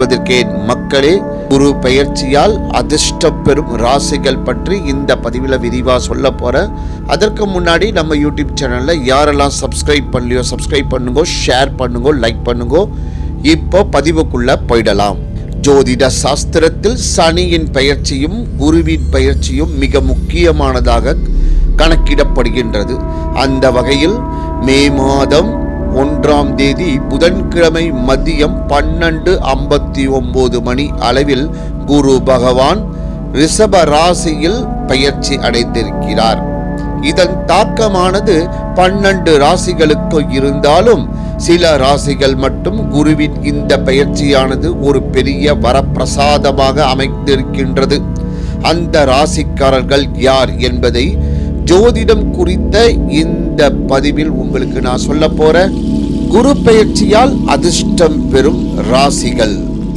என்பதற்கேன் மக்களே குரு பெயர்ச்சியால் அதிர்ஷ்டம் பெறும் ராசிகள் பற்றி இந்த பதிவில் விரிவாக சொல்ல போகிறேன் அதற்கு முன்னாடி நம்ம யூடியூப் சேனலில் யாரெல்லாம் சப்ஸ்கிரைப் பண்ணலையோ சப்ஸ்கிரைப் பண்ணுங்க ஷேர் பண்ணுங்க லைக் பண்ணுங்க இப்போ பதிவுக்குள்ள போயிடலாம். ஜோதிட சாஸ்திரத்தில் சனியின் பெயர்ச்சியும் குருவின் பெயர்ச்சியும் மிக முக்கியமானதாக கணக்கிடப்படுகின்றது. அந்த வகையில் மே மாதம் ஒன்றாம் தேதி புதன்கிழமை மதியம் பன்னெண்டு ஐம்பத்தி ஒன்பது மணி அளவில் குரு பகவான் ரிஷப ராசியில் பயிற்சி அடைந்திருக்கிறார். இதன் தாக்கமானது பன்னெண்டு ராசிகளுக்கு இருந்தாலும் சில ராசிகள் மட்டும் குருவின் இந்த பயிற்சியானது ஒரு பெரிய வரப்பிரசாதமாக அமைந்திருக்கின்றது. அந்த ராசிக்காரர்கள் யார் என்பதை ஜோதிடம் குறித்த இந்த பதிவில் உங்களுக்கு நான் சொல்ல போற குரு பெயர்ச்சியால் அதிர்ஷ்டம் பெறும் ராசிகள்.